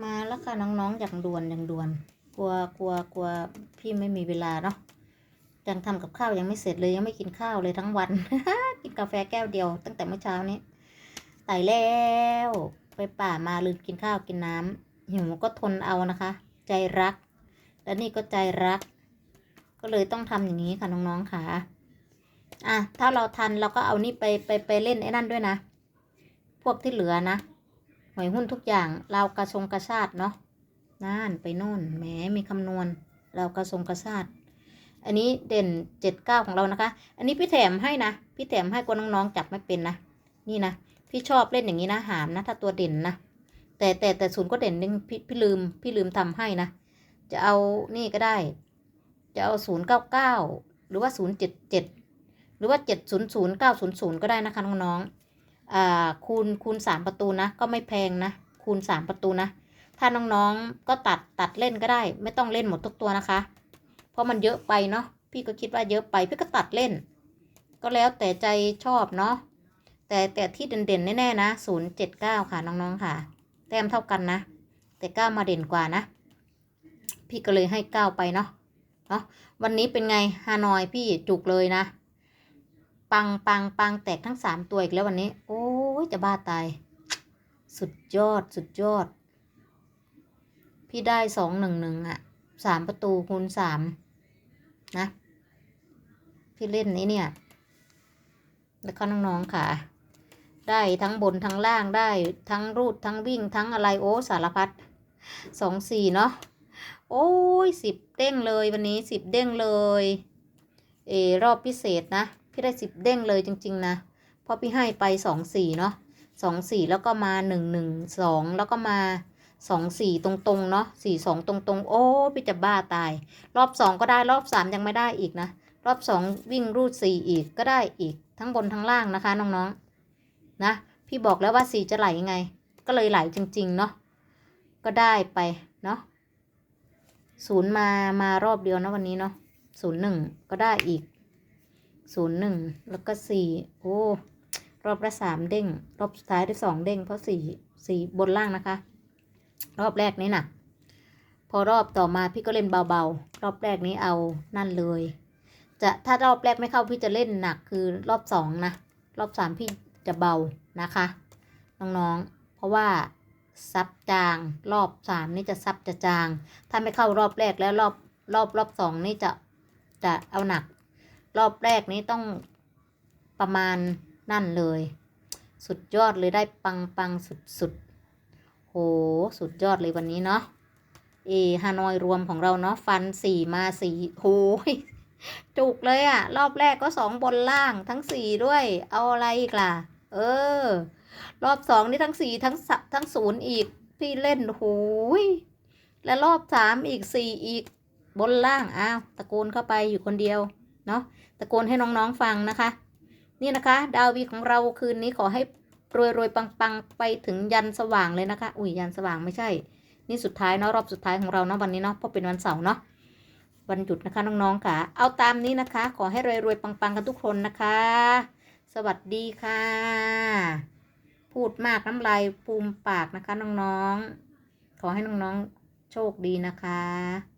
มาแล้วค่ะน้องๆอย่างด่วนอย่างด่วน กลัวกลัวกลัวพี่ไม่มีเวลาเนาะยังทำกับข้าวยังไม่เสร็จเลยยังไม่กินข้าวเลยทั้งวัน กินกาแฟแก้วเดียว ตั้งแต่เมื่อเช้านี้ไต่แล้วไปป่ามาลืมกินข้าวกินน้ำหิวก็ทนเอานะคะ ใจรัก และนี่ก็ใจรัก ก็เลยต้องทำอย่างนี้ค่ะน้องๆค่ะอะถ้าเราทันเราก็เอานี่ไปไปไปเล่นไอ้นั่นด้วยนะ พวกที่เหลือนะ หวยหุ้นทุกอย่างเรากระชงกระชาติเนาะน่านไปโน่นแหมมีคำนวณเรากระชงกระชาติอันนี้เด่นเจ็ดเก้าของเรานะคะ อันนี้พี่แถมให้นะ พี่แถมให้กลัวน้องๆจับไม่เป็นนะ นี่นะ พี่ชอบเล่นอย่างนี้นะ หามนะ ถ้าตัวเด่นนะ แต่แต่แต่ศูนย์ก็เด่นนึงพี่พี่ลืม พี่ลืมทำให้นะ จะเอานี่ก็ได้ จะเอาศูนย์เก้าเก้าหรือว่าศูนย์เจ็ดเจ็ดหรือว่าเจ็ดศูนย์ศูนย์เก้าศูนย์ศูนย์ก็ได้นะคะน้องๆ คูณคูณสามประตูนะ ก็ไม่แพงนะ คูณสามประตูนะ ถ้าน้องๆก็ตัดตัดเล่นก็ได้ ไม่ต้องเล่นหมดทุกตัวนะคะ เพราะมันเยอะไปเนาะพี่ก็คิดว่าเยอะไปพี่ก็ตัดเล่น ก็แล้วแต่ใจชอบเนาะแต่แต่ที่เด่นๆแน่ๆนะศูนย์เจ็ดเก้าค่ะน้องๆค่ะ แต้มเท่ากันนะ แต่เก้ามาเด่นกว่านะ พี่ก็เลยให้เก้าไปเนาะเนาะวันนี้เป็นไงฮานอยพี่จุกเลยนะ ปังปังปังแตกทั้งสามตัวอีกแล้ววันนี้ โอ้ ยจะบ้าตาย สุดยอดสุดยอด พี่ได้สองหนึ่งหนึ่งอะสามประตูคูณสามนะ พี่เล่นนี้เนี่ย แล้วก็น้องๆค่ะ ได้ทั้งบนทั้งล่างได้ทั้งรูดทั้งวิ่งทั้งอะไรโอ้สารพัดสองสี่เนาะโอ้ยสิบเด้งเลยวันนี้สิบเด้งเลย เอรอบพิเศษนะ พี่ได้สิบเด้งเลยจริง ๆ นะ เพราะพี่ให้ไปสองสี่เนาะสองสี่แล้วก็มาหนึ่งหนึ่งสองแล้วก็มาสองสี่ตรงๆเนาะสี่สองตรงๆ โอ้พี่จะบ้าตาย รอบสองก็ได้รอบสามยังไม่ได้อีกนะ รอบสองวิ่งรูดสี่อีกก็ได้อีกทั้งบนทั้งล่างนะคะ น้องๆ นะ พี่บอกแล้วว่าสี่จะไหลยังไง ก็เลยไหลจริงๆเนาะก็ได้ไปเนาะศูนย์มามารอบเดียวนะวันนี้เนาะศูนย์หนึ่งก็ได้อีกศูนย์หนึ่งแล้วก็สี่โอ้ รอบละสามเด้ง รอบสุดท้ายได้สองเด้ง เพราะสี่สี่บนล่างนะคะ รอบแรกนี้น่ะพอรอบต่อมาพี่ก็เล่นเบาๆ รอบแรกนี้เอานั่นเลย จะถ้ารอบแรกไม่เข้าพี่จะเล่นหนักคือรอบสองนะ รอบสามพี่จะเบานะคะ น้องๆ เพราะว่าซับจาง รอบสามนี่จะซับจะจาง ถ้าไม่เข้ารอบแรกแล้วรอบรอบรอบสองนี่จะจะเอาหนัก รอบแรกนี้ต้องประมาณ นั่นเลย สุดยอดเลยได้ปังปังสุดสุดโหสุดยอดเลยวันนี้เนาะเอฮานอยรวมของเราเนาะฟันสี่มาสี่โหยจุกเลยอะรอบแรกก็สองบนล่างทั้งสี่ด้วย เอาอะไรอีกล่ะ เออ รอบสองนี่ทั้งสี่ทั้งสะทั้งศูนย์อีกพี่เล่นโหยและรอบสามอีกสี่อีกบนล่างอ้าวตะโกนเข้าไปอยู่คนเดียว เนาะตะโกนให้น้องๆฟังนะคะ นี่นะคะ ดาววีของเราคืนนี้ขอให้รวยรวยๆปังๆไปถึงยันสว่างเลยนะคะ อุ้ยยันสว่างไม่ใช่ นี่สุดท้ายเนาะรอบสุดท้ายของเราเนาะวันนี้เนาะเพราะเป็นวันเสาร์เนาะวันหยุดนะคะน้องๆค่ะ เอาตามนี้นะคะ ขอให้รวยๆปังๆกันทุกคนนะคะ สวัสดีค่ะ พูดมากน้ำลายปูมปากนะคะน้องๆขอให้น้องๆโชคดีนะคะ